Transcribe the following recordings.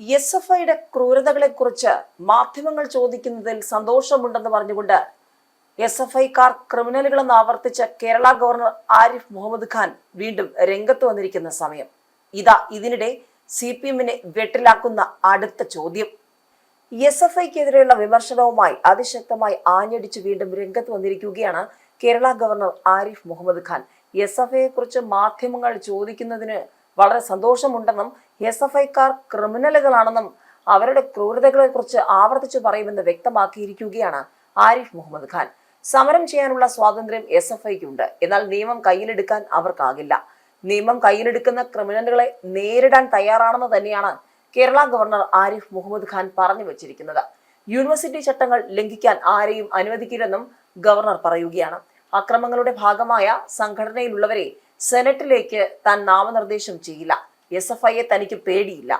S F ഐയുടെ ക്രൂരതകളെക്കുറിച്ച് മാധ്യമങ്ങൾ ചോദിക്കുന്നതിൽ സന്തോഷമുണ്ടെന്ന് പറഞ്ഞുകൊണ്ട് എസ് എഫ് ഐക്കാർ ക്രിമിനലുകളെന്ന് ആവർത്തിച്ച കേരള ഗവർണർ ആരിഫ് മുഹമ്മദ് ഖാൻ വീണ്ടും രംഗത്ത് വന്നിരിക്കുന്ന സമയം. ഇതാ ഇതിനിടെ സി പി എമ്മിനെ വെട്ടിലാക്കുന്ന അടുത്ത ചോദ്യം. എസ് എഫ് ഐക്കെതിരെയുള്ള വിമർശനവുമായി അതിശക്തമായി ആഞ്ഞടിച്ച് വീണ്ടും രംഗത്ത് വന്നിരിക്കുകയാണ് Kerala governor Arif Mohammad Khan. S F ഐയെ കുറിച്ച് മാധ്യമങ്ങൾ ചോദിക്കുന്നതിന് വളരെ സന്തോഷമുണ്ടെന്നും എസ് എഫ് ഐക്കാർ ക്രിമിനലുകളാണെന്നും അവരുടെ ക്രൂരതകളെക്കുറിച്ച് ആവർത്തിച്ചു പറയുമെന്ന് വ്യക്തമാക്കിയിരിക്കുകയാണ് ആരിഫ് മുഹമ്മദ് ഖാൻ. സമരം ചെയ്യാനുള്ള സ്വാതന്ത്ര്യം എസ് എഫ് ഐക്കുണ്ട്. എന്നാൽ നിയമം കയ്യിലെടുക്കാൻ അവർക്കാകില്ല. നിയമം കയ്യിലെടുക്കുന്ന ക്രിമിനലുകളെ നേരിടാൻ തയ്യാറാണെന്ന് തന്നെയാണ് കേരള ഗവർണർ ആരിഫ് മുഹമ്മദ് ഖാൻ പറഞ്ഞു വച്ചിരിക്കുന്നത്. യൂണിവേഴ്സിറ്റി ചട്ടങ്ങൾ ലംഘിക്കാൻ ആരെയും അനുവദിക്കില്ലെന്നും ഗവർണർ പറയുകയാണ്. അക്രമങ്ങളുടെ ഭാഗമായ സംഘടനയിലുള്ളവരെ സെനറ്റിലേക്ക് താൻ നാമനിർദ്ദേശം ചെയ്യില്ല. എസ് എഫ് ഐയെ തനിക്ക് പേടിയില്ല.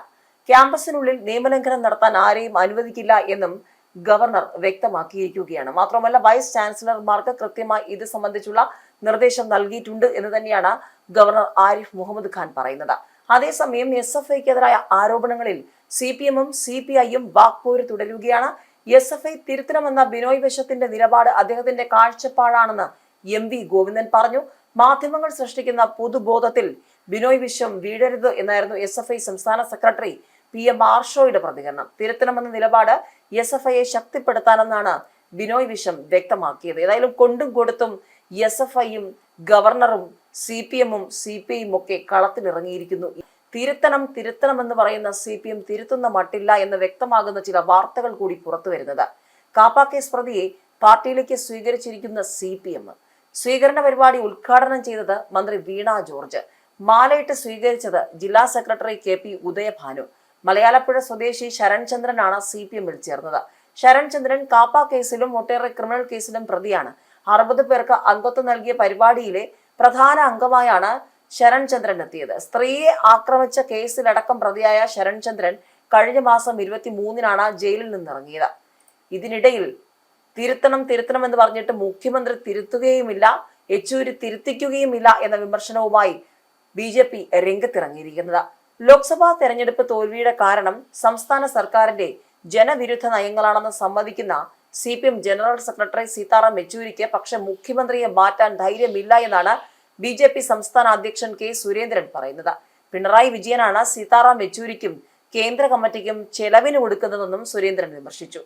ക്യാമ്പസിനുള്ളിൽ നിയമലംഘനം നടത്താൻ ആരെയും അനുവദിക്കില്ല എന്നും ഗവർണർ വ്യക്തമാക്കിയിരിക്കുകയാണ്. മാത്രമല്ല വൈസ് ചാൻസലർമാർക്ക് കൃത്യമായി ഇത് സംബന്ധിച്ചുള്ള നിർദ്ദേശം നൽകിയിട്ടുണ്ട് എന്ന് തന്നെയാണ് ഗവർണർ ആരിഫ് മുഹമ്മദ് ഖാൻ പറയുന്നത്. അതേസമയം എസ് എഫ് ഐക്കെതിരായ ആരോപണങ്ങളിൽ സി പി എമ്മും സി പി ഐയും വാക്പോര് തുടരുകയാണ്. എസ് എഫ് ഐ തിരുത്തണമെന്ന ബിനോയ് വശത്തിന്റെ നിലപാട് അദ്ദേഹത്തിന്റെ കാഴ്ചപ്പാടാണെന്ന് എം വി ഗോവിന്ദൻ പറഞ്ഞു. മാധ്യമങ്ങൾ സൃഷ്ടിക്കുന്ന പൊതുബോധത്തിൽ ബിനോയ് വിശ്വം വീഴരുത് എന്നായിരുന്നു എസ് എഫ് ഐ സംസ്ഥാന സെക്രട്ടറി പി എം ആർഷോയുടെ പ്രതികരണം. തിരുത്തണമെന്ന നിലപാട് എസ് എഫ് ഐയെ ശക്തിപ്പെടുത്താനെന്നാണ് ബിനോയ് വിശ്വം വ്യക്തമാക്കിയത്. ഏതായാലും കൊണ്ടും കൊടുത്തും എസ് എഫ് ഐയും ഗവർണറും സി പി എമ്മും സി പി ഐയും ഒക്കെ കളത്തിലിറങ്ങിയിരിക്കുന്നു. തിരുത്തണം തിരുത്തണം എന്ന് പറയുന്ന സി പി എം തിരുത്തുന്ന മട്ടില്ല എന്ന് വ്യക്തമാകുന്ന ചില വാർത്തകൾ കൂടി പുറത്തു വരുന്നത് കാപ്പ കേസ് പ്രതിയെ പാർട്ടിയിലേക്ക് സ്വീകരിച്ചിരിക്കുന്ന സി പി എം. സ്വീകരണ പരിപാടി ഉദ്ഘാടനം ചെയ്തത് മന്ത്രി വീണ ജോർജ്. മാലയിട്ട് സ്വീകരിച്ചത് ജില്ലാ secretary K P Udayabhanu. Malayalappuzha സ്വദേശി ശരൺചന്ദ്രനാണ് സി പി എമ്മിൽ ചേർന്നത്. ശരൺചന്ദ്രൻ കാപ്പ കേസിലും ഒട്ടേറെ ക്രിമിനൽ കേസിലും പ്രതിയാണ്. അറുപത് പേർക്ക് അംഗത്വം നൽകിയ പരിപാടിയിലെ പ്രധാന അംഗമായാണ് ശരൺചന്ദ്രൻ എത്തിയത്. സ്ത്രീയെ ആക്രമിച്ച കേസിലടക്കം പ്രതിയായ ശരൺചന്ദ്രൻ കഴിഞ്ഞ മാസം ഇരുപത്തി മൂന്നിനാണ് ജയിലിൽ നിന്നിറങ്ങിയത്. ഇതിനിടയിൽ തിരുത്തണം തിരുത്തണം എന്ന് പറഞ്ഞിട്ട് മുഖ്യമന്ത്രി തിരുത്തുകയുമില്ല യെച്ചൂരി തിരുത്തിക്കുകയുമില്ല എന്ന വിമർശനവുമായി ബി ജെ പി രംഗത്തിറങ്ങിയിരിക്കുന്നത്. ലോക്സഭാ തെരഞ്ഞെടുപ്പ് തോൽവിയുടെ കാരണം സംസ്ഥാന സർക്കാരിന്റെ ജനവിരുദ്ധ നയങ്ങളാണെന്ന് സമ്മതിക്കുന്ന C P M general secretary Sitaram യെച്ചൂരിക്ക് പക്ഷെ മുഖ്യമന്ത്രിയെ മാറ്റാൻ ധൈര്യമില്ല എന്നാണ് ബി ജെ പി സംസ്ഥാന അധ്യക്ഷൻ കെ സുരേന്ദ്രൻ പറയുന്നത്. പിണറായി വിജയനാണ് സീതാറാം യെച്ചൂരിക്കും കേന്ദ്ര കമ്മിറ്റിക്കും ചെലവിന് കൊടുക്കുന്നതെന്നും സുരേന്ദ്രൻ വിമർശിച്ചു.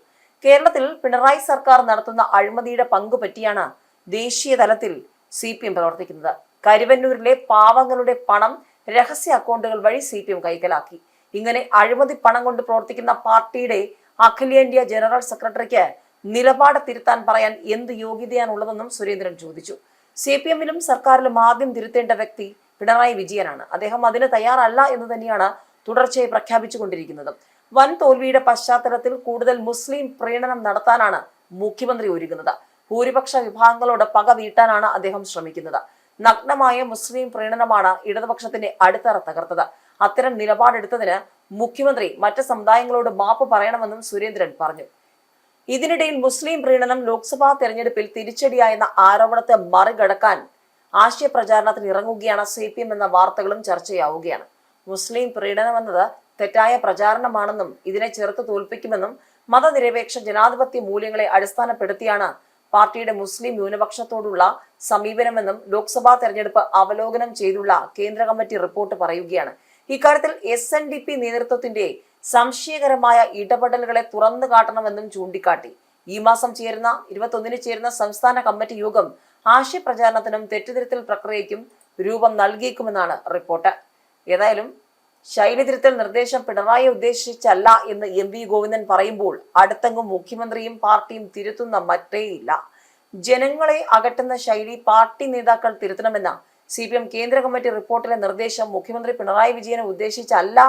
കേരളത്തിൽ പിണറായി സർക്കാർ നടത്തുന്ന അഴിമതിയുടെ പങ്ക് പറ്റിയാണ് ദേശീയ തലത്തിൽ സി പി എം പ്രവർത്തിക്കുന്നത്. കരുവന്നൂരിലെ പാവങ്ങളുടെ പണം രഹസ്യ അക്കൗണ്ടുകൾ വഴി സി പി എം കൈക്കലാക്കി. ഇങ്ങനെ അഴിമതി പണം കൊണ്ട് പ്രവർത്തിക്കുന്ന പാർട്ടിയുടെ അഖിലേന്ത്യാ ജനറൽ സെക്രട്ടറിക്ക് നിലപാട് തിരുത്താൻ പറയാൻ എന്ത് യോഗ്യതയാണുള്ളതെന്നും സുരേന്ദ്രൻ ചോദിച്ചു. സി പി എമ്മിലും സർക്കാരിലും ആദ്യം തിരുത്തേണ്ട വ്യക്തി പിണറായി വിജയനാണ്. അദ്ദേഹം അതിന് തയ്യാറല്ല എന്ന് തന്നെയാണ് തുടർച്ചയായി പ്രഖ്യാപിച്ചുകൊണ്ടിരിക്കുന്നത്. വൻ തോൽവിയുടെ പശ്ചാത്തലത്തിൽ കൂടുതൽ മുസ്ലിം പ്രീണനം നടത്താനാണ് മുഖ്യമന്ത്രി ഒരുങ്ങുന്നത്. ഭൂരിപക്ഷ വിഭാഗങ്ങളോട് പക വീട്ടാനാണ് അദ്ദേഹം ശ്രമിക്കുന്നത്. നഗ്നമായ മുസ്ലിം പ്രീണനമാണ് ഇടതുപക്ഷത്തിന്റെ അടിത്തറ തകർത്തത്. അത്തരം നിലപാടെടുത്തതിന് മുഖ്യമന്ത്രി മറ്റ് സമുദായങ്ങളോട് മാപ്പ് പറയണമെന്നും സുരേന്ദ്രൻ പറഞ്ഞു. ഇതിനിടയിൽ മുസ്ലിം പ്രീണനം ലോക്സഭാ തെരഞ്ഞെടുപ്പിൽ തിരിച്ചടിയായെന്ന ആരോപണത്തെ മറികടക്കാൻ ആശയ പ്രചാരണത്തിന് ഇറങ്ങുകയാണ് സി പി എം എന്ന വാർത്തകളും ചർച്ചയാവുകയാണ്. മുസ്ലിം പ്രീണനം എന്നത് തെറ്റായ പ്രചാരണമാണെന്നും ഇതിനെ ചെറുത്ത് തോൽപ്പിക്കുമെന്നും മതനിരപേക്ഷ ജനാധിപത്യ മൂല്യങ്ങളെ അടിസ്ഥാനപ്പെടുത്തിയാണ് പാർട്ടിയുടെ മുസ്ലിം ന്യൂനപക്ഷത്തോടുള്ള സമീപനമെന്നും ലോക്സഭാ തെരഞ്ഞെടുപ്പ് അവലോകനം ചെയ്തുള്ള കേന്ദ്ര കമ്മിറ്റി റിപ്പോർട്ട് പറയുകയാണ്. ഇക്കാര്യത്തിൽ എസ് എൻ ഡി പി നേതൃത്വത്തിന്റെ സംശയകരമായ ഇടപെടലുകളെ തുറന്നു കാട്ടണമെന്നും ചൂണ്ടിക്കാട്ടി. ഈ മാസം ചേരുന്ന ഇരുപത്തൊന്നിന് ചേരുന്ന സംസ്ഥാന കമ്മിറ്റി യോഗം ആശയപ്രചാരണത്തിനും തെറ്റുതിരുത്തൽ പ്രക്രിയയ്ക്കും രൂപം നൽകിയേക്കുമെന്നാണ് റിപ്പോർട്ട്. ഏതായാലും ശൈലി തിരുത്തൽ നിർദ്ദേശം പിണറായി ഉദ്ദേശിച്ചല്ല എന്ന് എം വി ഗോവിന്ദൻ പറയുമ്പോൾ അടുത്തെങ്ങും മുഖ്യമന്ത്രിയും പാർട്ടിയും തിരുത്തുന്ന മറ്റേയില്ല. ജനങ്ങളെ അകറ്റുന്ന ശൈലി പാർട്ടി നേതാക്കൾ തിരുത്തണമെന്ന സി പി എം കേന്ദ്ര കമ്മിറ്റി റിപ്പോർട്ടിലെ നിർദ്ദേശം മുഖ്യമന്ത്രി പിണറായി വിജയനെ ഉദ്ദേശിച്ചല്ല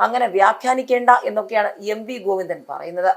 അങ്ങനെ വ്യാഖ്യാനിക്കേണ്ട എന്നൊക്കെയാണ് എം വി ഗോവിന്ദൻ പറയുന്നത്.